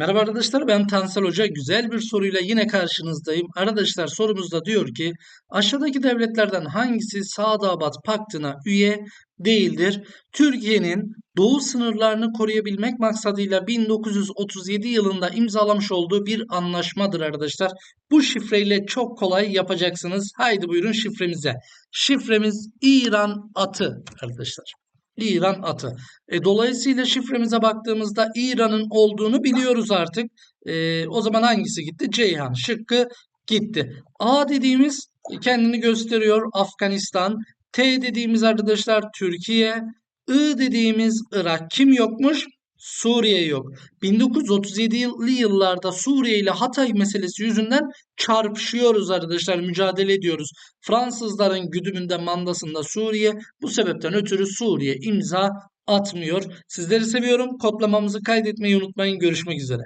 Merhaba arkadaşlar ben Tansel Hoca. Güzel bir soruyla yine karşınızdayım. Arkadaşlar sorumuzda diyor ki aşağıdaki devletlerden hangisi Sadabat Paktı'na üye değildir? Türkiye'nin doğu sınırlarını koruyabilmek maksadıyla 1937 yılında imzalamış olduğu bir anlaşmadır arkadaşlar. Bu şifreyle çok kolay yapacaksınız. Haydi buyurun şifremize. Şifremiz İran atı arkadaşlar. İran atı. E, dolayısıyla şifremize baktığımızda İran'ın olduğunu biliyoruz artık. E, o zaman hangisi gitti? Ceyhan şıkkı gitti. A dediğimiz kendini gösteriyor Afganistan. T dediğimiz arkadaşlar Türkiye. I dediğimiz Irak. Kim yokmuş? Suriye yok. 1937'li yıllarda Suriye ile Hatay meselesi yüzünden çarpışıyoruz arkadaşlar. Mücadele ediyoruz. Fransızların güdümünde mandasında Suriye. Bu sebepten ötürü Suriye imza atmıyor. Sizleri seviyorum. Kodlamamızı kaydetmeyi unutmayın. Görüşmek üzere.